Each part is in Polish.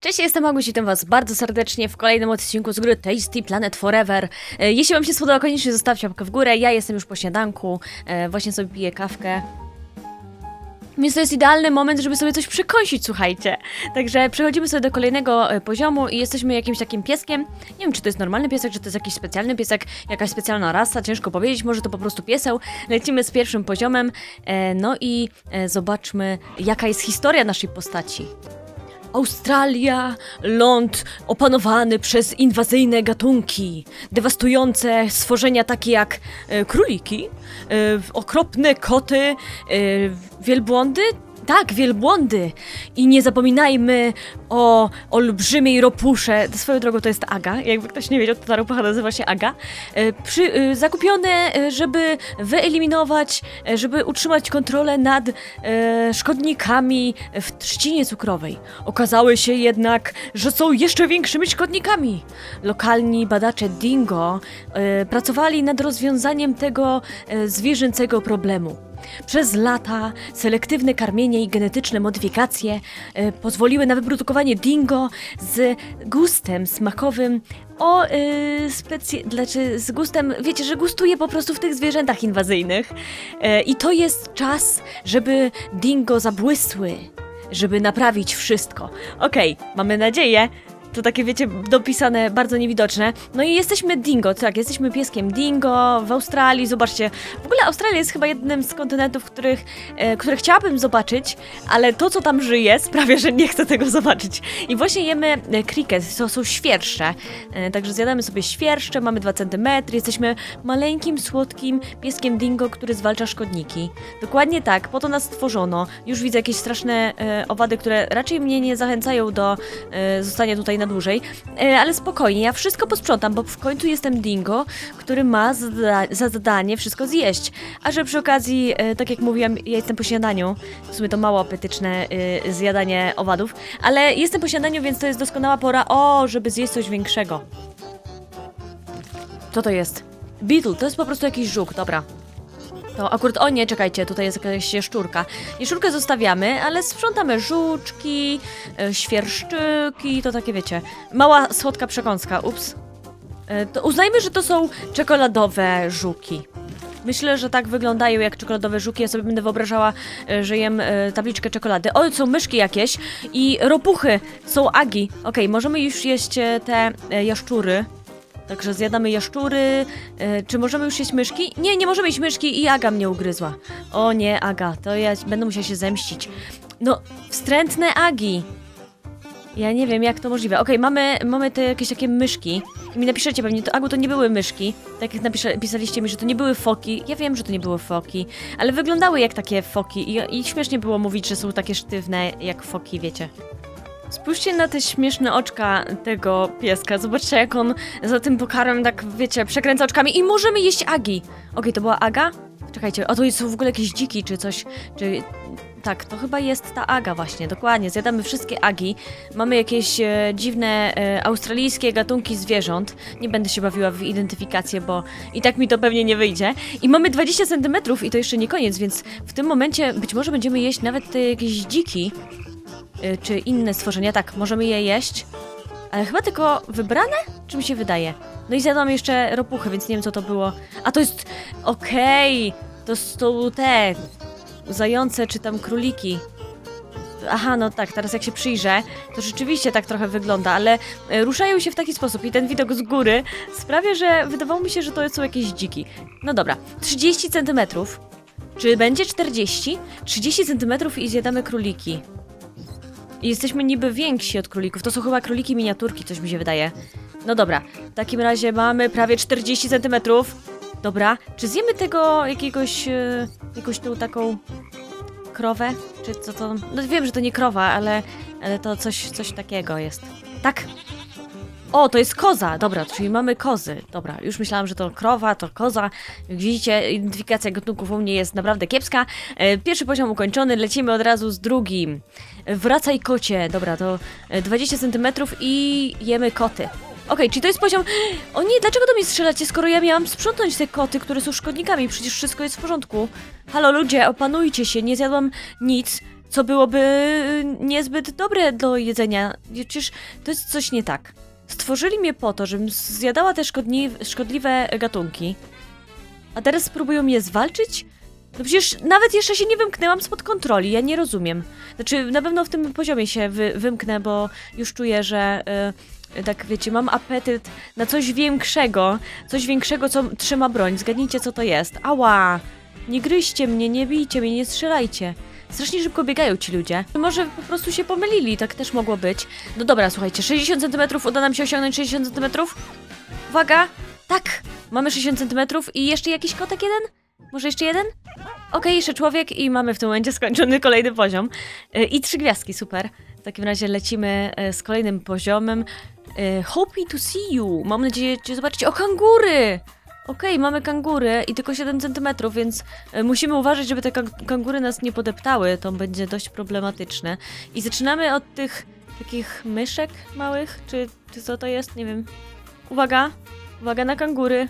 Cześć, jestem Aguś, witam was bardzo serdecznie w kolejnym odcinku z gry Tasty Planet Forever. E, Jeśli wam się spodoba, koniecznie zostawcie łapkę w górę. Ja jestem już po śniadanku, e, właśnie sobie piję kawkę. Więc to jest idealny moment, żeby sobie coś przykąsić, słuchajcie. Także przechodzimy sobie do kolejnego e, poziomu i jesteśmy jakimś takim pieskiem. Nie wiem, czy to jest normalny piesek, czy to jest jakiś specjalny piesek, jakaś specjalna rasa, ciężko powiedzieć, może to po prostu pieseł. Lecimy z pierwszym poziomem, no i zobaczmy, jaka jest historia naszej postaci. Australia, ląd opanowany przez inwazyjne gatunki, dewastujące stworzenia takie jak e, króliki, e, okropne koty, e, wielbłądy. Tak, wielbłądy. I nie zapominajmy o olbrzymiej ropusze. Swoją drogą to jest Aga. Jakby ktoś nie wiedział, to ta ropucha nazywa się Aga. E, Przy, e, zakupione, e, żeby wyeliminować, e, żeby utrzymać kontrolę nad e, szkodnikami w trzcinie cukrowej. Okazały się jednak, że są jeszcze większymi szkodnikami. Lokalni badacze Dingo e, pracowali nad rozwiązaniem tego e, zwierzęcego problemu. Przez lata selektywne karmienie i genetyczne modyfikacje e, pozwoliły na wyprodukowanie dingo z gustem smakowym o e, specy... znaczy z gustem, wiecie, że gustuje po prostu w tych zwierzętach inwazyjnych. E, I to jest czas, żeby dingo zabłysły, żeby naprawić wszystko. Okej, mamy nadzieję. To takie, wiecie, dopisane, bardzo niewidoczne. No i jesteśmy dingo, tak, jesteśmy pieskiem dingo w Australii. Zobaczcie, w ogóle Australia jest chyba jednym z kontynentów, których, e, które chciałabym zobaczyć, ale to, co tam żyje, sprawia, że nie chcę tego zobaczyć. I właśnie jemy e, cricket, to są świerszcze. E, także zjadamy sobie świerszcze, mamy 2 cm, jesteśmy maleńkim, słodkim pieskiem dingo, który zwalcza szkodniki. Dokładnie tak, po to nas stworzono. Już widzę jakieś straszne e, owady, które raczej mnie nie zachęcają do e, zostania tutaj na dłużej. E, ale spokojnie, ja wszystko posprzątam, bo w końcu jestem dingo, który ma za zadanie wszystko zjeść. A że przy okazji, e, tak jak mówiłam, ja jestem po śniadaniu. W sumie to mało apetyczne e, zjadanie owadów, ale jestem po śniadaniu, więc to jest doskonała pora, o, żeby zjeść coś większego. Co to jest? Beetle, to jest po prostu jakiś żuk, dobra. To akurat, o nie, czekajcie, tutaj jest jakaś jaszczurka. Jaszczurkę zostawiamy, ale sprzątamy żuczki, e, świerszczyki, to takie wiecie. Mała, słodka przekąska, ups. E, To uznajmy, że to są czekoladowe żuki. Myślę, że tak wyglądają jak czekoladowe żuki. Ja sobie będę wyobrażała, e, że jem tabliczkę czekolady. O, są myszki jakieś i ropuchy. Są agi. Okej, możemy już jeść te jaszczury. Także zjadamy jaszczury. E, czy możemy już jeść myszki? Nie, nie możemy jeść myszki i Aga mnie ugryzła. O nie, Aga, to ja będę musiała się zemścić. No, wstrętne Agi. Ja nie wiem, jak to możliwe. Okej, mamy, mamy te jakieś takie myszki. I mi napiszecie pewnie, to Agu, to nie były myszki. Tak jak napisze, pisaliście mi, że to nie były foki. Ja wiem, że to nie były foki, ale wyglądały jak takie foki i, i śmiesznie było mówić, że są takie sztywne jak foki, wiecie. Spójrzcie na te śmieszne oczka tego pieska. Zobaczcie, jak on za tym pokarmem tak, wiecie, przekręca oczkami i możemy jeść Agi. Okej, to była Aga? Czekajcie, a to są w ogóle jakieś dziki czy coś, czy... Tak, to chyba jest ta Aga właśnie, dokładnie. Zjadamy wszystkie Agi. Mamy jakieś e, dziwne e, australijskie gatunki zwierząt. Nie będę się bawiła w identyfikację, bo i tak mi to pewnie nie wyjdzie. I mamy 20 cm i to jeszcze nie koniec, więc w tym momencie być może będziemy jeść nawet te jakieś dziki czy inne stworzenia. Tak, możemy je jeść, ale chyba tylko wybrane? Czy mi się wydaje? No i zjadłam jeszcze ropuchy, więc nie wiem co to było. A to jest... Okej! To są te... Zające czy tam króliki. Aha, no tak, teraz jak się przyjrzę, to rzeczywiście tak trochę wygląda, ale e, ruszają się w taki sposób i ten widok z góry sprawia, że wydawało mi się, że to są jakieś dziki. No dobra, 30 centymetrów. Czy będzie 40? 30 centymetrów i zjadamy króliki. I jesteśmy niby więksi od królików. To są chyba króliki miniaturki, coś mi się wydaje. No dobra, w takim razie mamy prawie 40 centymetrów. Dobra, czy zjemy tego jakiegoś, e, jakąś tą taką krowę? Czy co to? No wiem, że to nie krowa, ale, ale to coś, coś takiego jest. Tak. O, to jest koza. Dobra, czyli mamy kozy. Dobra, już myślałam, że to krowa, to koza. Jak widzicie, identyfikacja gatunków u mnie jest naprawdę kiepska. E, Pierwszy poziom ukończony, lecimy od razu z drugim. E, Wracaj kocie. Dobra, to e, 20 cm i jemy koty. Okej, czyli to jest poziom... O nie, dlaczego do mnie strzelacie, skoro ja miałam sprzątnąć te koty, które są szkodnikami? Przecież wszystko jest w porządku. Halo ludzie, opanujcie się, nie zjadłam nic. co byłoby y, niezbyt dobre do jedzenia. Przecież to jest coś nie tak. Stworzyli mnie po to, żebym zjadała te szkodliwe gatunki, a teraz spróbują je zwalczyć? No przecież nawet jeszcze się nie wymknęłam spod kontroli, ja nie rozumiem. Znaczy, na pewno w tym poziomie się wy, wymknę, bo już czuję, że y, tak wiecie, mam apetyt na coś większego, coś większego, co trzyma broń. Zgadnijcie, co to jest. Ała! Nie gryźcie mnie, nie bijcie mnie, nie strzelajcie. Strasznie szybko biegają ci ludzie. Może po prostu się pomylili, tak też mogło być. No dobra, słuchajcie, 60 cm, uda nam się osiągnąć 60 cm? Uwaga! Tak! Mamy 60 cm i jeszcze jakiś kotek jeden? Może jeszcze jeden? Okej, jeszcze człowiek i mamy w tym momencie skończony kolejny poziom. Y, I trzy gwiazdki, super. W takim razie lecimy y, z kolejnym poziomem. Y, Happy to see you. Mam nadzieję, że zobaczycie. O, kangury! Okej, mamy kangury i tylko 7 cm, więc y, musimy uważać, żeby te kang- kangury nas nie podeptały. To będzie dość problematyczne. I zaczynamy od tych takich myszek małych, czy, czy co to jest? Nie wiem. Uwaga, uwaga na kangury.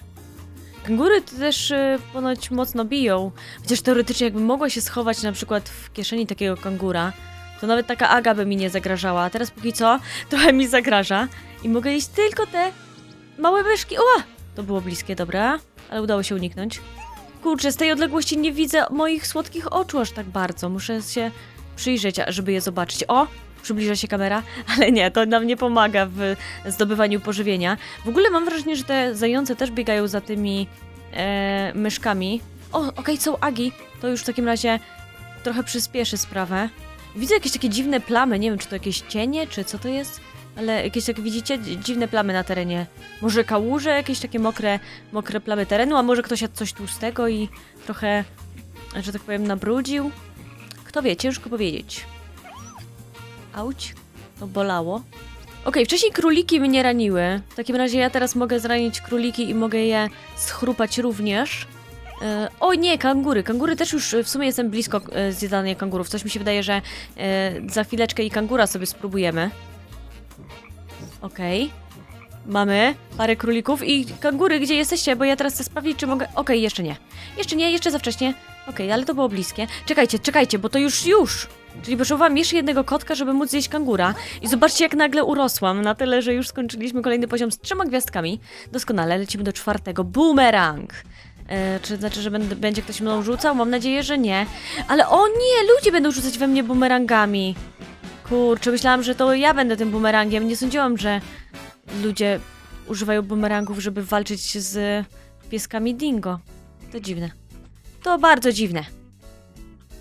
Kangury to też y, ponoć mocno biją. Chociaż teoretycznie jakbym mogła się schować na przykład w kieszeni takiego kangura, to nawet taka Aga by mi nie zagrażała. A teraz póki co trochę mi zagraża. I mogę jeść tylko te małe myszki. O! To było bliskie, dobra. Ale udało się uniknąć. Kurczę, z tej odległości nie widzę moich słodkich oczu aż tak bardzo. Muszę się przyjrzeć, żeby je zobaczyć. O! Przybliża się kamera, ale nie, to nam nie pomaga w zdobywaniu pożywienia. W ogóle mam wrażenie, że te zające też biegają za tymi e, myszkami. O, okej, są agi. To już w takim razie trochę przyspieszy sprawę. Widzę jakieś takie dziwne plamy, nie wiem, czy to jakieś cienie, czy co to jest, ale jakieś, jak widzicie, dzi- dziwne plamy na terenie. Może kałuże, jakieś takie mokre, mokre plamy terenu, a może ktoś jadł coś tłustego i trochę, że tak powiem, nabrudził. Kto wie, ciężko powiedzieć. Auć, to bolało. Okej, wcześniej króliki mnie raniły. W takim razie ja teraz mogę zranić króliki i mogę je schrupać również. E, o nie, kangury. Kangury też już e, w sumie jestem blisko e, zjadania kangurów. Coś mi się wydaje, że e, za chwileczkę i kangura sobie spróbujemy. Okej. Mamy parę królików i kangury, gdzie jesteście? Bo ja teraz chcę sprawdzić, czy mogę... Okej, jeszcze nie. Jeszcze nie, jeszcze za wcześnie. Okej, ale to było bliskie. Czekajcie, czekajcie, bo to już, już! Czyli potrzebowałam jeszcze jednego kotka, żeby móc zjeść kangura. I zobaczcie, jak nagle urosłam. Na tyle, że już skończyliśmy kolejny poziom z trzema gwiazdkami. Doskonale, lecimy do czwartego. Boomerang! E, czy znaczy, że będę, będzie ktoś mną rzucał? Mam nadzieję, że nie. Ale o nie, ludzie będą rzucać we mnie bumerangami. Kurczę, myślałam, że to ja będę tym bumerangiem. Nie sądziłam, że ludzie używają bumerangów, żeby walczyć z pieskami dingo. To dziwne. To bardzo dziwne.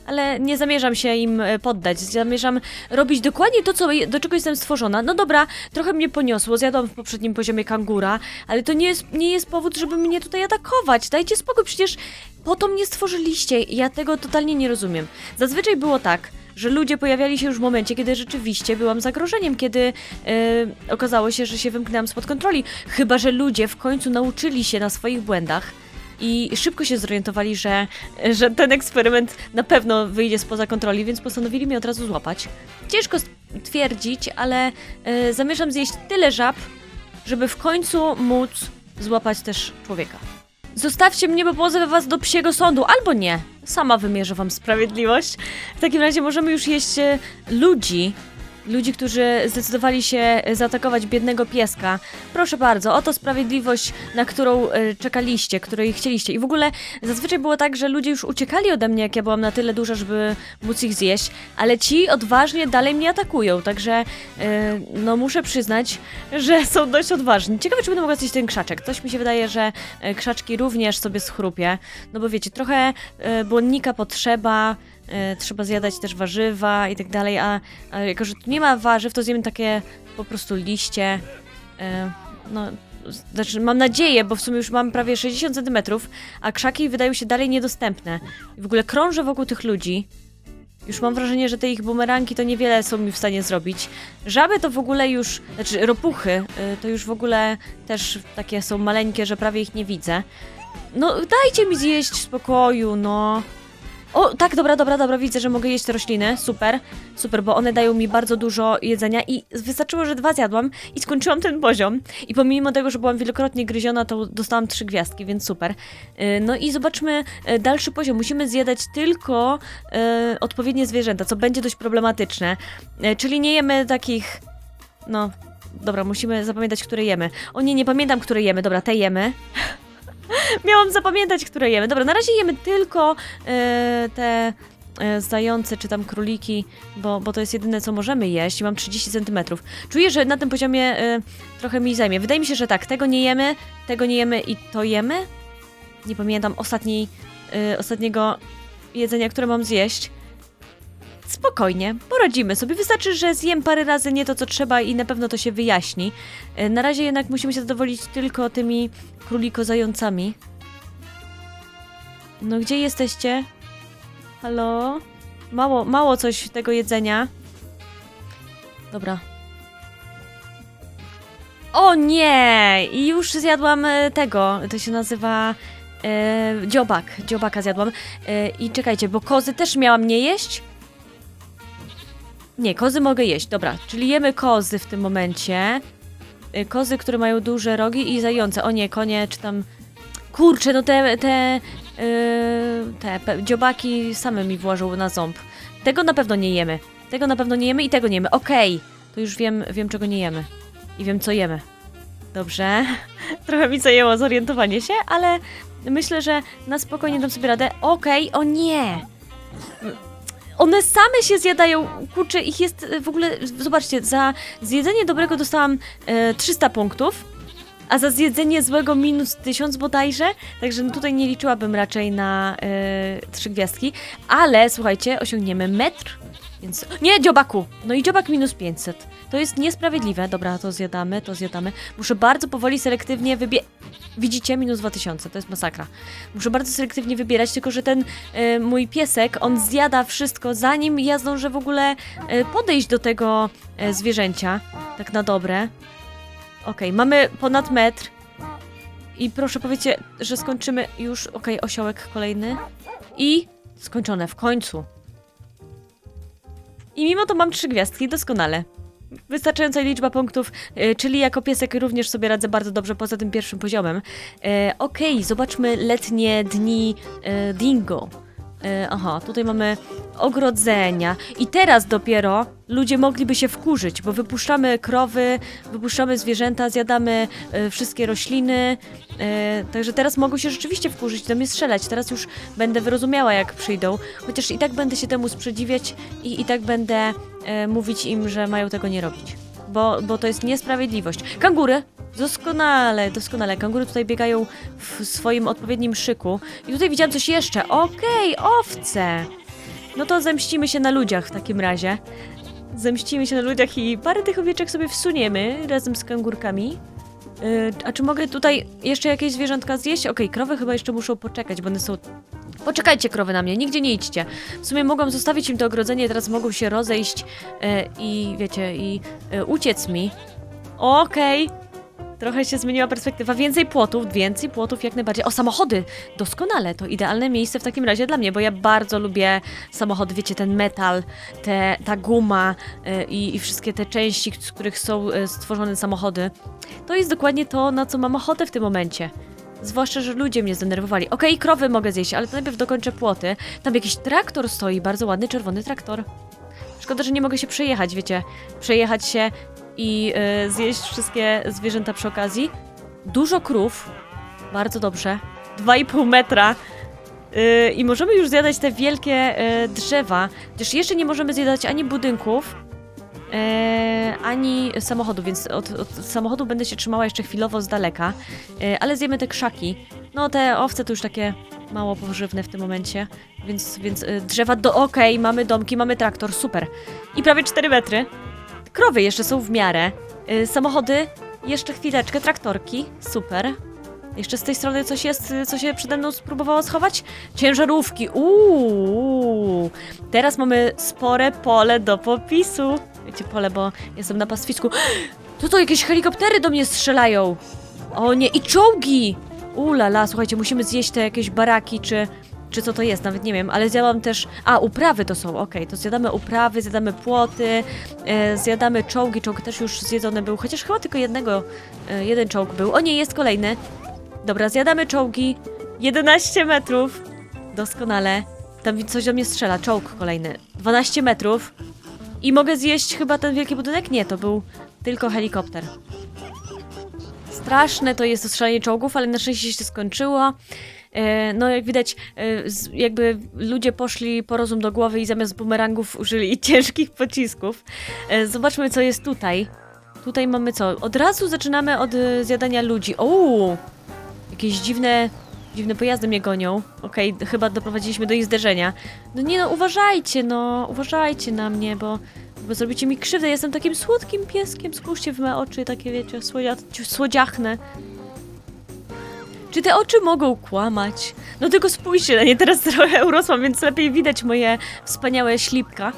Ale nie zamierzam się im e, poddać. Zamierzam robić dokładnie to, co, do czego jestem stworzona. No dobra, trochę mnie poniosło. Zjadłam w poprzednim poziomie kangura, ale to nie jest, nie jest powód, żeby mnie tutaj atakować. Dajcie spokój, przecież po to mnie stworzyliście. Ja tego totalnie nie rozumiem. Zazwyczaj było tak, że ludzie pojawiali się już w momencie, kiedy rzeczywiście byłam zagrożeniem, kiedy e, okazało się, że się wymknęłam spod kontroli. Chyba, że ludzie w końcu nauczyli się na swoich błędach i szybko się zorientowali, że, że ten eksperyment na pewno wyjdzie spoza kontroli, więc postanowili mnie od razu złapać. Ciężko twierdzić, ale e, zamierzam zjeść tyle żab, żeby w końcu móc złapać też człowieka. Zostawcie mnie, bo pozwę was do psiego sądu, albo nie. Sama wymierzę wam sprawiedliwość. W takim razie możemy już jeść e, ludzi. Ludzi, którzy zdecydowali się zaatakować biednego pieska. Proszę bardzo, oto sprawiedliwość, na którą e, czekaliście, której chcieliście. I w ogóle zazwyczaj było tak, że ludzie już uciekali ode mnie, jak ja byłam na tyle duża, żeby móc ich zjeść, ale ci odważnie dalej mnie atakują, także e, no muszę przyznać, że są dość odważni. Ciekawe, czy będę mogła zjeść ten krzaczek. Coś mi się wydaje, że e, krzaczki również sobie schrupię, no bo wiecie, trochę błonnika potrzeba, trzeba zjadać też warzywa i tak dalej, a, jako, że tu nie ma warzyw, to zjemy takie po prostu liście. E, no, znaczy mam nadzieję, bo w sumie już mam prawie 60 cm, a krzaki wydają się dalej niedostępne. I w ogóle krążę wokół tych ludzi. Już mam wrażenie, że te ich bumerangi to niewiele są mi w stanie zrobić. Żaby to w ogóle już, znaczy ropuchy, y, to już w ogóle też takie są maleńkie, że prawie ich nie widzę. No dajcie mi zjeść w spokoju, no. O, tak, dobra, dobra, dobra, widzę, że mogę jeść te rośliny. Super, super, bo one dają mi bardzo dużo jedzenia i wystarczyło, że dwa zjadłam i skończyłam ten poziom. I pomimo tego, że byłam wielokrotnie gryziona, to dostałam trzy gwiazdki, więc super. Y, No i zobaczmy y, dalszy poziom. Musimy zjadać tylko y, odpowiednie zwierzęta, co będzie dość problematyczne. Czyli nie jemy takich, no... Dobra, musimy zapamiętać, które jemy. O nie, nie pamiętam, które jemy. Dobra, te jemy. Miałam zapamiętać, które jemy. Dobra, na razie jemy tylko e, te e, zające czy tam króliki, bo, bo to jest jedyne, co możemy jeść mam 30 centymetrów. Czuję, że na tym poziomie e, trochę mi zajmie. Wydaje mi się, że tak, tego nie jemy, tego nie jemy i to jemy. Nie pamiętam ostatniej, e, ostatniego jedzenia, które mam zjeść. Spokojnie, poradzimy sobie. Wystarczy, że zjem parę razy nie to, co trzeba i na pewno to się wyjaśni. E, Na razie jednak musimy się zadowolić tylko tymi króliko-zającami. No gdzie jesteście? Halo? Mało, mało coś tego jedzenia. Dobra. O nie! I już zjadłam e, tego. To się nazywa e, dziobak. Dziobaka zjadłam. E, I czekajcie, bo kozy też miałam nie jeść? Nie, kozy mogę jeść. Dobra, czyli jemy kozy w tym momencie. Y, Kozy, które mają duże rogi i zające. O nie, konie czy tam... Kurczę, no te... te yy, te dziobaki same mi włożą na ząb. Tego na pewno nie jemy. Tego na pewno nie jemy i tego nie jemy. Okej, to już wiem, wiem czego nie jemy. I wiem co jemy. Dobrze. Trochę mi zajęło zorientowanie się, ale myślę, że na spokojnie dam sobie radę. Okej, o nie! One same się zjadają, kurczę, ich jest e, w ogóle, zobaczcie, za zjedzenie dobrego dostałam e, 300 punktów, a za zjedzenie złego minus 1000 bodajże, także no tutaj nie liczyłabym raczej na e, trzy gwiazdki, ale słuchajcie, osiągniemy metr, więc... Nie, dziobaku! No i dziobak minus 500. To jest niesprawiedliwe. Dobra, to zjadamy, to zjadamy. Muszę bardzo powoli, selektywnie wybie... Widzicie? Minus 2000, to jest masakra. Muszę bardzo selektywnie wybierać, tylko że ten e, mój piesek, on zjada wszystko, zanim ja zdążę w ogóle e, podejść do tego e, zwierzęcia. Tak na dobre. Okej, mamy ponad metr. I proszę powiecie, że skończymy już. Okej, osiołek kolejny. I skończone w końcu. I mimo to mam trzy gwiazdki, doskonale. Wystarczająca liczba punktów, e, czyli jako piesek również sobie radzę bardzo dobrze poza tym pierwszym poziomem. E, Okej, zobaczmy letnie dni e, dingo. E, aha, tutaj mamy ogrodzenia. I teraz dopiero ludzie mogliby się wkurzyć, bo wypuszczamy krowy, wypuszczamy zwierzęta, zjadamy e, wszystkie rośliny. E, także teraz mogą się rzeczywiście wkurzyć, do mnie strzelać. Teraz już będę wyrozumiała, jak przyjdą. Chociaż i tak będę się temu sprzeciwiać i i tak będę mówić im, że mają tego nie robić. Bo, bo to jest niesprawiedliwość. Kangury! Doskonale, doskonale. Kangury tutaj biegają w swoim odpowiednim szyku. I tutaj widziałam coś jeszcze. Okej, owce! No to zemścimy się na ludziach w takim razie. Zemścimy się na ludziach i parę tych owieczek sobie wsuniemy razem z kangurkami. Yy, a czy mogę tutaj jeszcze jakieś zwierzątka zjeść? Okej, krowy chyba jeszcze muszą poczekać, bo one są... Poczekajcie krowy na mnie, nigdzie nie idźcie. W sumie mogłam zostawić im to ogrodzenie, teraz mogą się rozejść e, i wiecie, i e, uciec mi. Okej. Trochę się zmieniła perspektywa. Więcej płotów, więcej płotów jak najbardziej. O, samochody! Doskonale, to idealne miejsce w takim razie dla mnie, bo ja bardzo lubię samochody. Wiecie, ten metal, te, ta guma e, i, wszystkie te części, z których są e, stworzone samochody. To jest dokładnie to, na co mam ochotę w tym momencie. Zwłaszcza, że ludzie mnie zdenerwowali. Okej, krowy mogę zjeść, ale to najpierw dokończę płoty. Tam jakiś traktor stoi, bardzo ładny czerwony traktor. Szkoda, że nie mogę się przejechać, wiecie. Przejechać się i e, zjeść wszystkie zwierzęta przy okazji. Dużo krów. Bardzo dobrze. 2,5 metra. E, I możemy już zjadać te wielkie e, drzewa. Chociaż jeszcze nie możemy zjadać ani budynków, ani samochodu, więc od, od samochodu będę się trzymała jeszcze chwilowo z daleka. Ale zjemy te krzaki. No te owce to już takie mało pożywne w tym momencie. Więc, więc drzewa do... Okej, mamy domki, mamy traktor, super. I prawie 4 metry. Krowy jeszcze są w miarę. Y, samochody, jeszcze chwileczkę, traktorki, super. Jeszcze z tej strony coś jest, y, co się przede mną spróbowało schować? Ciężarówki, uuu. Teraz mamy spore pole do popisu. Wiecie, pole, bo jestem na pastwisku. To to jakieś helikoptery do mnie strzelają. O nie, i czołgi! Ulala, słuchajcie, musimy zjeść te jakieś baraki, czy czy co to jest, nawet nie wiem, ale zjadłam też... A, uprawy to są, okej, to zjadamy uprawy, zjadamy płoty, e, zjadamy czołgi, czołg też już zjedzony był, chociaż chyba tylko jednego, e, jeden czołg był. O nie, jest kolejny. Dobra, zjadamy czołgi, 11 metrów, doskonale. Tam coś do mnie strzela, czołg kolejny, 12 metrów. I mogę zjeść chyba ten wielki budynek? Nie, to był tylko helikopter. Straszne to jest to strzelanie czołgów, ale na szczęście się skończyło. E, No, jak widać, e, jakby ludzie poszli po rozum do głowy i zamiast bumerangów użyli ciężkich pocisków. E, Zobaczmy, co jest tutaj. Tutaj mamy co? Od razu zaczynamy od zjadania ludzi. O! Jakieś dziwne, dziwne pojazdy mnie gonią. Okej, d- chyba doprowadziliśmy do ich zderzenia. No nie no, uważajcie, no, uważajcie na mnie, bo, bo zrobicie mi krzywdę. Jestem takim słodkim pieskiem. Spójrzcie w me oczy, takie wiecie, słodzia, słodziachne. Czy te oczy mogą kłamać? No tylko spójrzcie na nie, teraz trochę urosłam, więc lepiej widać moje wspaniałe ślipka.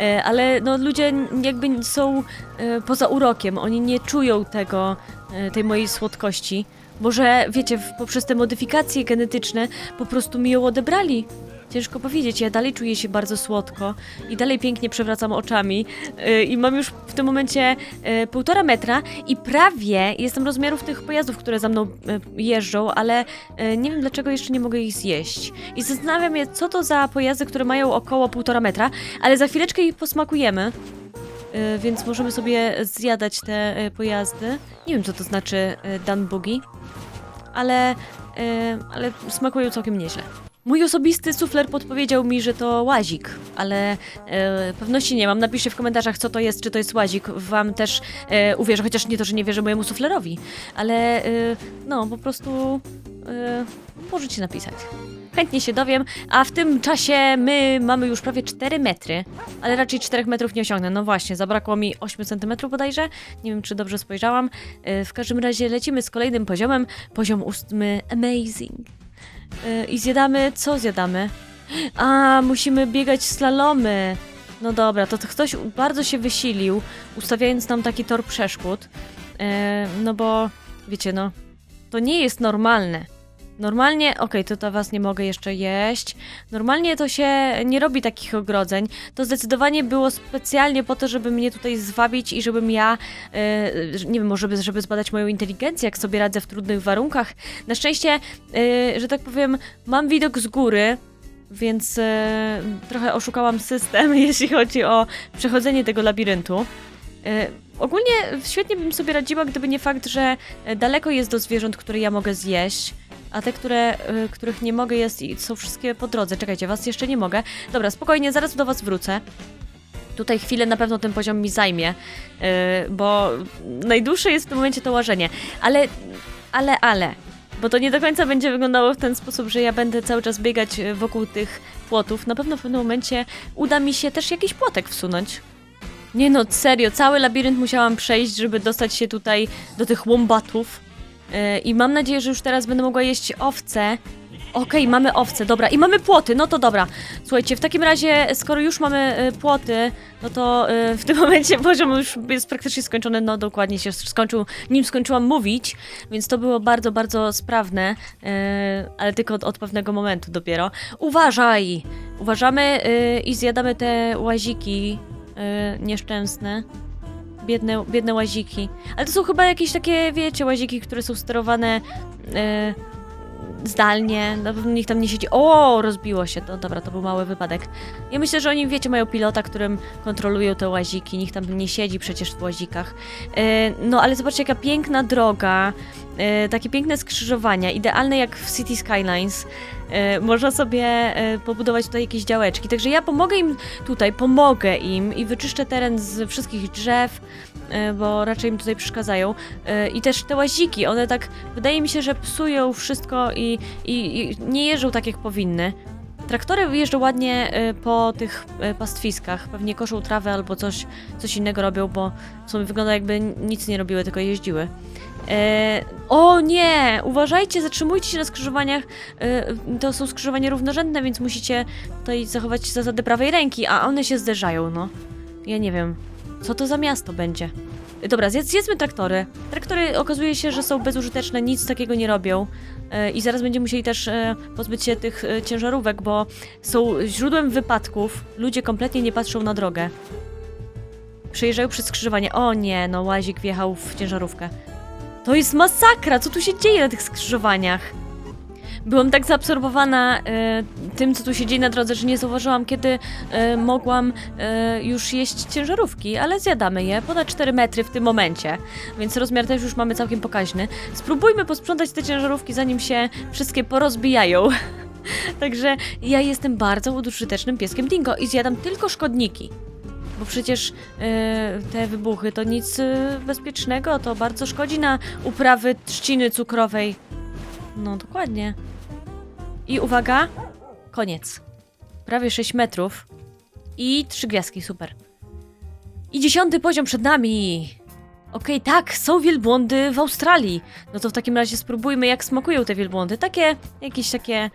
E, Ale no, ludzie jakby są e, poza urokiem, oni nie czują tego, e, tej mojej słodkości. Może, wiecie, poprzez te modyfikacje genetyczne po prostu mi ją odebrali. Ciężko powiedzieć, ja dalej czuję się bardzo słodko i dalej pięknie przewracam oczami e, i mam już w tym momencie e, półtora metra i prawie jestem rozmiarów tych pojazdów, które za mną e, jeżdżą, ale e, nie wiem dlaczego jeszcze nie mogę ich zjeść. I zastanawiam się, co to za pojazdy, które mają około półtora metra, ale za chwileczkę ich posmakujemy. E, Więc możemy sobie zjadać te e, pojazdy. Nie wiem, co to znaczy e, Dan Boogie, ale, e, ale smakują całkiem nieźle. Mój osobisty sufler podpowiedział mi, że to łazik, ale e, pewności nie mam. Napiszcie w komentarzach, co to jest, czy to jest łazik. Wam też e, uwierzę, chociaż nie to, że nie wierzę mojemu suflerowi, ale e, no, po prostu e, możecie napisać. Chętnie się dowiem, a w tym czasie my mamy już prawie 4 metry, ale raczej 4 metrów nie osiągnę. No właśnie, zabrakło mi 8 centymetrów bodajże. Nie wiem, czy dobrze spojrzałam. E, W każdym razie lecimy z kolejnym poziomem. Poziom ósmy Amazing. E, I zjadamy, co zjadamy? A, musimy biegać slalomy. No dobra, to, to ktoś bardzo się wysilił, ustawiając nam taki tor przeszkód. E, no bo, wiecie, no, to nie jest normalne. Normalnie, okej, to to was nie mogę jeszcze jeść. Normalnie to się nie robi takich ogrodzeń. To zdecydowanie było specjalnie po to, żeby mnie tutaj zwabić i żebym ja, e, nie wiem, może żeby, żeby zbadać moją inteligencję, jak sobie radzę w trudnych warunkach. Na szczęście, e, że tak powiem, mam widok z góry, więc e, trochę oszukałam system, jeśli chodzi o przechodzenie tego labiryntu. Ogólnie świetnie bym sobie radziła, gdyby nie fakt, że daleko jest do zwierząt, które ja mogę zjeść, a te, które, e, których nie mogę jest są wszystkie po drodze. Czekajcie, was jeszcze nie mogę. Dobra, spokojnie, zaraz do was wrócę. Tutaj chwilę na pewno ten poziom mi zajmie, e, bo najdłuższe jest w tym momencie to łażenie. Ale, ale, ale, bo to nie do końca będzie wyglądało w ten sposób, że ja będę cały czas biegać e, wokół tych płotów. Na pewno w pewnym momencie uda mi się też jakiś płotek wsunąć. Nie no, serio, cały labirynt musiałam przejść, żeby dostać się tutaj do tych łombatów. I mam nadzieję, że już teraz będę mogła jeść owce. Okej, mamy owce, dobra. I mamy płoty, no to dobra. Słuchajcie, w takim razie, skoro już mamy y, płoty, no to y, w tym momencie poziom już jest praktycznie skończony, no dokładnie się skończył, nim skończyłam mówić, więc to było bardzo, bardzo sprawne, y, ale tylko od, od pewnego momentu dopiero. Uważaj! Uważamy i zjadamy te łaziki nieszczęsne. Biedne, biedne łaziki. Ale to są chyba jakieś takie, wiecie, łaziki, które są sterowane e, zdalnie. Na pewno nikt tam nie siedzi. O, rozbiło się. To dobra, to był mały wypadek. Ja myślę, że oni, wiecie, mają pilota, którym kontrolują te łaziki. Nikt tam nie siedzi przecież w łazikach. E, no, ale zobaczcie, jaka piękna droga. E, takie piękne skrzyżowania. Idealne jak w City Skylines. E, można sobie e, pobudować tutaj jakieś działeczki. Także ja pomogę im tutaj, pomogę im i wyczyszczę teren z wszystkich drzew, e, bo raczej im tutaj przeszkadzają. I też te łaziki, one tak, wydaje mi się, że psują wszystko i, i, i nie jeżdżą tak, jak powinny. Traktory jeżdżą ładnie po tych pastwiskach, pewnie koszą trawę albo coś, coś innego robią, bo w sumie wygląda jakby nic nie robiły, tylko jeździły. E, o nie! Uważajcie, zatrzymujcie się na skrzyżowaniach. E, to są skrzyżowania równorzędne, więc musicie tutaj zachować zasady prawej ręki, a one się zderzają, no. Ja nie wiem. Co to za miasto będzie? Dobra, zjedz, zjedzmy traktory. Traktory okazuje się, że są bezużyteczne, nic takiego nie robią. E, I zaraz będziemy musieli też e, pozbyć się tych e, ciężarówek, bo są źródłem wypadków. Ludzie kompletnie nie patrzą na drogę. Przejeżdżają przez skrzyżowanie. O nie, no łazik wjechał w ciężarówkę. To jest masakra! Co tu się dzieje na tych skrzyżowaniach? Byłam tak zaabsorbowana e, tym, co tu się dzieje na drodze, że nie zauważyłam, kiedy e, mogłam e, już jeść ciężarówki, ale zjadamy je ponad 4 metry w tym momencie, więc rozmiar też już mamy całkiem pokaźny. Spróbujmy posprzątać te ciężarówki, zanim się wszystkie porozbijają. Także ja jestem bardzo użytecznym pieskiem Dingo i zjadam tylko szkodniki. Bo przecież e, te wybuchy to nic e, bezpiecznego, to bardzo szkodzi na uprawy trzciny cukrowej. No dokładnie. I uwaga, koniec. Prawie 6 metrów. I trzy gwiazdki, super. I dziesiąty poziom przed nami. Okej, tak, są wielbłądy w Australii. No to w takim razie spróbujmy, jak smakują te wielbłądy. Takie, jakieś takie,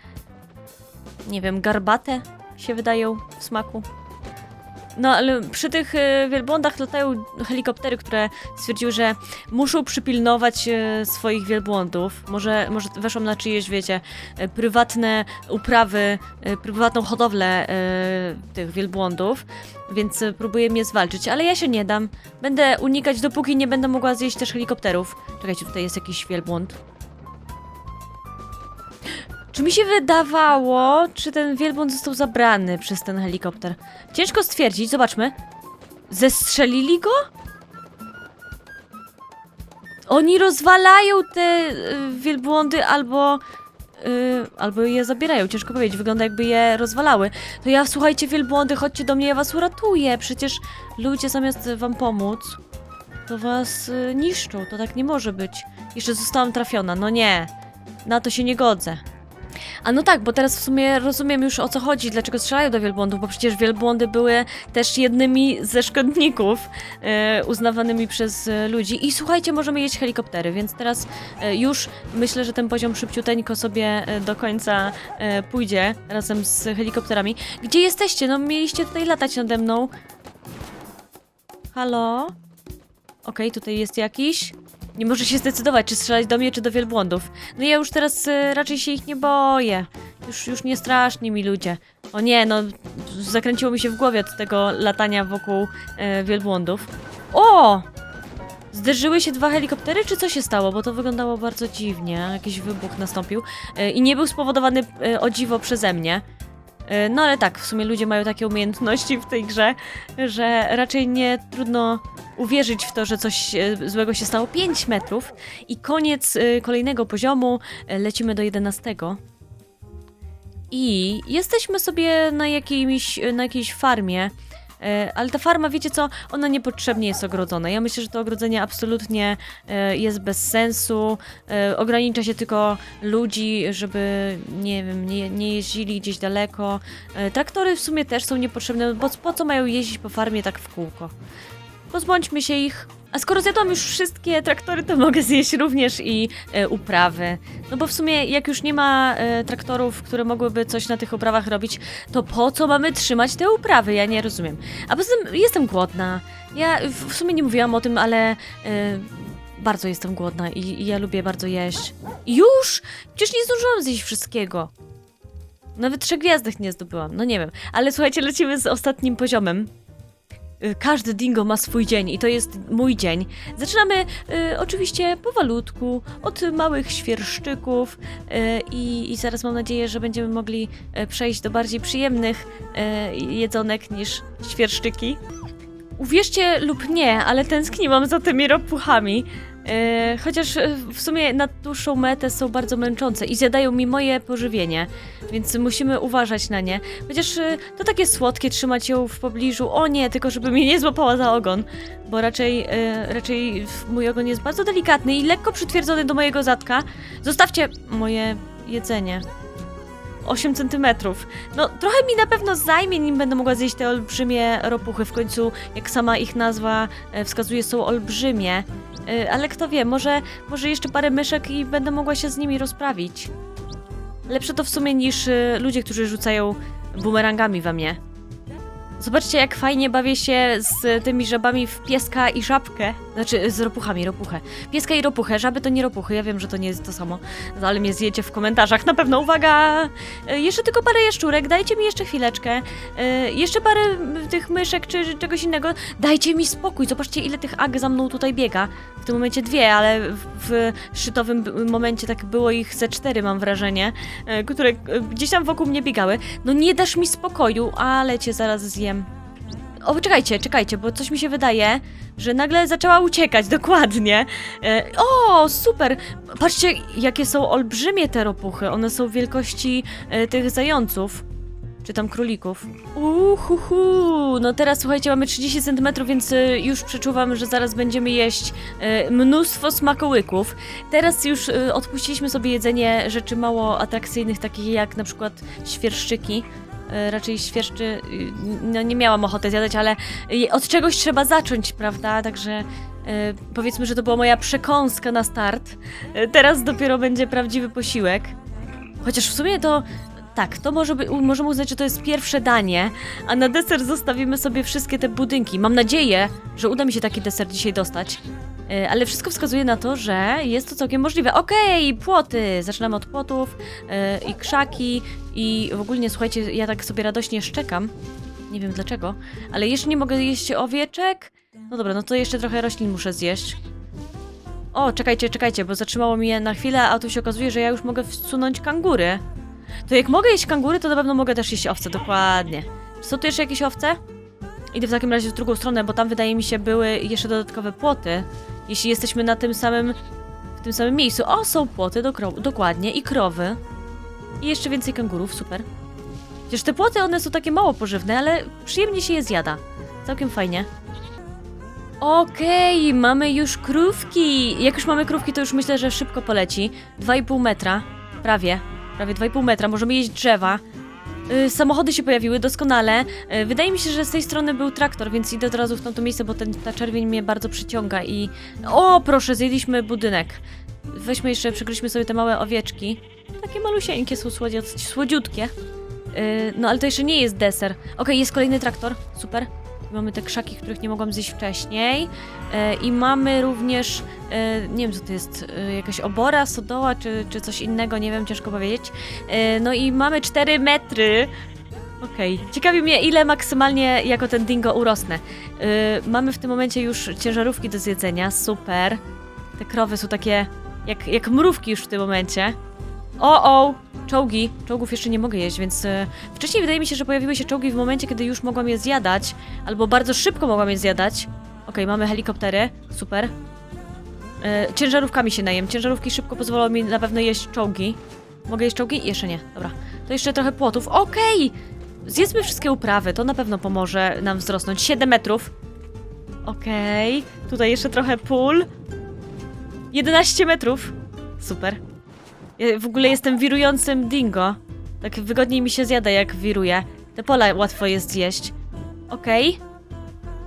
nie wiem, garbate się wydają w smaku. No, ale przy tych e, wielbłądach latają helikoptery, które stwierdziły, że muszą przypilnować e, swoich wielbłądów. Może, może weszłam na czyjeś, wiecie, e, prywatne uprawy, prywatną hodowlę tych wielbłądów, więc e, próbuję mnie zwalczyć, ale ja się nie dam. Będę unikać, dopóki nie będę mogła zjeść też helikopterów. Czekajcie, tutaj jest jakiś wielbłąd. Czy mi się wydawało, czy ten wielbłąd został zabrany przez ten helikopter? Ciężko stwierdzić, zobaczmy. Zestrzelili go? Oni rozwalają te y, wielbłądy albo. Y, albo je zabierają, ciężko powiedzieć. Wygląda jakby je rozwalały. To ja, słuchajcie, wielbłądy, chodźcie do mnie, ja was uratuję. Przecież ludzie zamiast wam pomóc, to was y, niszczą. To tak nie może być. Jeszcze zostałam trafiona. No nie. Na to się nie godzę. A no tak, bo teraz w sumie rozumiem już o co chodzi, dlaczego strzelają do wielbłądów, bo przecież wielbłądy były też jednymi ze szkodników e, uznawanymi przez e, ludzi. I słuchajcie, możemy jeść helikoptery, więc teraz e, już myślę, że ten poziom szybciuteńko sobie e, do końca e, pójdzie razem z helikopterami. Gdzie jesteście? No mieliście tutaj latać nade mną. Halo? Okej, tutaj jest jakiś. Nie może się zdecydować, czy strzelać do mnie, czy do wielbłądów. No ja już teraz e, raczej się ich nie boję. Już, już nie straszni mi ludzie. O nie, no zakręciło mi się w głowie od tego latania wokół e, wielbłądów. O! Zderzyły się dwa helikoptery, czy co się stało? Bo to wyglądało bardzo dziwnie. Jakiś wybuch nastąpił. E, I nie był spowodowany e, o dziwo przeze mnie. E, No ale tak, w sumie ludzie mają takie umiejętności w tej grze, że raczej nie trudno uwierzyć w to, że coś e, złego się stało. 5 metrów i koniec e, kolejnego poziomu. Lecimy do 11. I jesteśmy sobie na, jakimś, na jakiejś farmie. E, Ale ta farma, wiecie co, ona niepotrzebnie jest ogrodzona. Ja myślę, że to ogrodzenie absolutnie e, jest bez sensu. E, Ogranicza się tylko ludzi, żeby, nie wiem, nie, nie jeździli gdzieś daleko. Traktory w sumie też są niepotrzebne, bo po co mają jeździć po farmie tak w kółko? Pozbądźmy się ich. A skoro zjadłam już wszystkie traktory, to mogę zjeść również i e, uprawy. No bo w sumie, jak już nie ma e, traktorów, które mogłyby coś na tych uprawach robić, to po co mamy trzymać te uprawy? Ja nie rozumiem. A poza tym jestem głodna. Ja w, w sumie nie mówiłam o tym, ale e, bardzo jestem głodna i, i ja lubię bardzo jeść. Już? Przecież nie zdążyłam zjeść wszystkiego. Nawet trzech gwiazdek nie zdobyłam. No nie wiem. Ale słuchajcie, lecimy z ostatnim poziomem. Y, Każdy dingo ma swój dzień i to jest mój dzień. Zaczynamy y, oczywiście powolutku, od małych świerszczyków y, i, zaraz mam nadzieję, że będziemy mogli y, przejść do bardziej przyjemnych y, jedzonek niż świerszczyki. Uwierzcie lub nie, ale tęskniłam za tymi ropuchami. E, chociaż e, w sumie na dłuższą metę są bardzo męczące i zjadają mi moje pożywienie, więc musimy uważać na nie. Chociaż e, to takie słodkie trzymać ją w pobliżu. O nie, tylko żeby mnie nie złapała za ogon, bo raczej, raczej mój ogon jest bardzo delikatny i lekko przytwierdzony do mojego zadka. Zostawcie moje jedzenie. 8 centymetrów. No, trochę mi na pewno zajmie, nim będę mogła zjeść te olbrzymie ropuchy. W końcu, jak sama ich nazwa e, wskazuje, są olbrzymie. E, Ale kto wie, może, może jeszcze parę myszek i będę mogła się z nimi rozprawić. Lepsze to w sumie niż e, ludzie, którzy rzucają bumerangami we mnie. Zobaczcie, jak fajnie bawię się z tymi żabami w pieska i żabkę. Znaczy, z ropuchami, ropuchę. Pieska i ropuchę, żaby to nie ropuchy, ja wiem, że to nie jest to samo. No, ale mnie zjecie w komentarzach, na pewno, uwaga! E, Jeszcze tylko parę jaszczurek, dajcie mi jeszcze chwileczkę. E, Jeszcze parę tych myszek czy czegoś innego. Dajcie mi spokój, zobaczcie, ile tych ag za mną tutaj biega. W tym momencie dwie, ale w, szczytowym momencie tak było ich ze cztery, mam wrażenie, e, które gdzieś tam wokół mnie biegały. No nie dasz mi spokoju, ale cię zaraz zjem. O, czekajcie, czekajcie, bo coś mi się wydaje, że nagle zaczęła uciekać, dokładnie. E, o, super! Patrzcie, jakie są olbrzymie te ropuchy. One są wielkości e, tych zająców. Czy tam królików. Uhuhu! No teraz słuchajcie, mamy 30 cm, więc e, już przeczuwam, że zaraz będziemy jeść e, mnóstwo smakołyków. Teraz już e, odpuściliśmy sobie jedzenie rzeczy mało atrakcyjnych, takich jak na przykład świerszczyki. E, Raczej świerszczy, y, no nie miałam ochoty zjadać, ale od czegoś trzeba zacząć, prawda? Także e, powiedzmy, że to była moja przekąska na start. E, Teraz dopiero będzie prawdziwy posiłek. Chociaż w sumie to tak, to może by, możemy uznać, że to jest pierwsze danie, a na deser zostawimy sobie wszystkie te budynki. Mam nadzieję, że uda mi się taki deser dzisiaj dostać. E, Ale wszystko wskazuje na to, że jest to całkiem możliwe. Okej, płoty! Zaczynamy od płotów e, i krzaki i w ogóle, słuchajcie, ja tak sobie radośnie szczekam. Nie wiem dlaczego, ale jeszcze nie mogę jeść owieczek. No dobra, no to jeszcze trochę roślin muszę zjeść. O, czekajcie, czekajcie, bo zatrzymało mnie na chwilę, a tu się okazuje, że ja już mogę wsunąć kangury. To jak mogę jeść kangury, to na pewno mogę też jeść owce, dokładnie. Czy są tu jeszcze jakieś owce? Idę w takim razie w drugą stronę, bo tam wydaje mi się były jeszcze dodatkowe płoty. Jeśli jesteśmy na tym samym, w tym samym miejscu. O, są płoty, dokro- dokładnie, i krowy. I jeszcze więcej kangurów, super. Chociaż te płoty, one są takie mało pożywne, ale przyjemnie się je zjada. Całkiem fajnie. Okej, mamy już krówki. Jak już mamy krówki, to już myślę, że szybko poleci. 2,5 metra. Prawie. Prawie 2,5 metra. Możemy jeść drzewa. Y, samochody się pojawiły, doskonale. Y, wydaje mi się, że z tej strony był traktor, więc idę od razu w tamto miejsce, bo ten, ta czerwień mnie bardzo przyciąga i... O, proszę, zjedliśmy budynek. Weźmy jeszcze, przykryliśmy sobie te małe owieczki. Takie malusieńkie są słodziut- słodziutkie. Y, no, ale to jeszcze nie jest deser. Okej, jest kolejny traktor. Super. Mamy te krzaki, których nie mogłam zjeść wcześniej. E, I mamy również, e, nie wiem co to jest, e, jakaś obora, sodoła czy, czy coś innego, nie wiem, ciężko powiedzieć. No i mamy 4 metry. Okej. Ciekawi mnie, ile maksymalnie jako ten dingo urosnę. Mamy w tym momencie już ciężarówki do zjedzenia, super. Te krowy są takie jak, jak mrówki już w tym momencie. O, o! Czołgi. Czołgów jeszcze nie mogę jeść, więc e, wcześniej wydaje mi się, że pojawiły się czołgi w momencie, kiedy już mogłam je zjadać, albo bardzo szybko mogłam je zjadać. Okej, mamy helikoptery, super. E, ciężarówkami się najem. Ciężarówki szybko pozwolą mi na pewno jeść czołgi. Mogę jeść czołgi? Jeszcze nie, dobra. To jeszcze trochę płotów. Okej! Zjedzmy wszystkie uprawy, to na pewno pomoże nam wzrosnąć. 7 metrów. Okej, tutaj jeszcze trochę pól. 11 metrów. Super. Ja w ogóle jestem wirującym dingo. Tak wygodniej mi się zjada, jak wiruję. Te pola łatwo jest zjeść. Okej.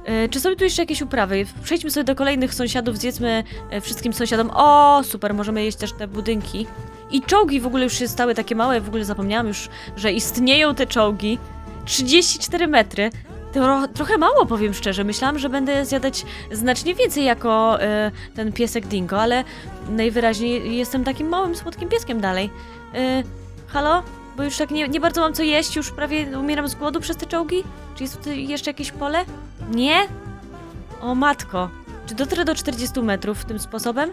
E, Czy są tu jeszcze jakieś uprawy? Przejdźmy sobie do kolejnych sąsiadów, zjedzmy e, wszystkim sąsiadom. O, super, możemy jeść też te budynki. I czołgi w ogóle już się stały takie małe, w ogóle zapomniałam już, że istnieją te czołgi. 34 metry. To trochę mało, powiem szczerze. Myślałam, że będę zjadać znacznie więcej jako e, ten piesek dingo, ale najwyraźniej jestem takim małym, słodkim pieskiem dalej. E, halo? Bo już tak nie, nie bardzo mam co jeść, już prawie umieram z głodu przez te czołgi? Czy jest tutaj jeszcze jakieś pole? Nie? O matko. Czy dotrę do 40 metrów tym sposobem?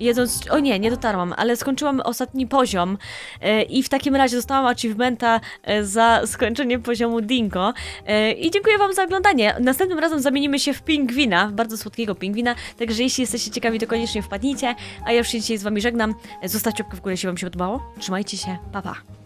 Jedząc. O nie, nie dotarłam, ale skończyłam ostatni poziom e, i w takim razie dostałam achievementa e, za skończenie poziomu Dingo. E, I dziękuję Wam za oglądanie. Następnym razem zamienimy się w pingwina, bardzo słodkiego pingwina. Także jeśli jesteście ciekawi, to koniecznie wpadnijcie. A ja już się dzisiaj z Wami żegnam. Zostawcie łapkę w górę, jeśli Wam się podobało. Trzymajcie się, pa pa.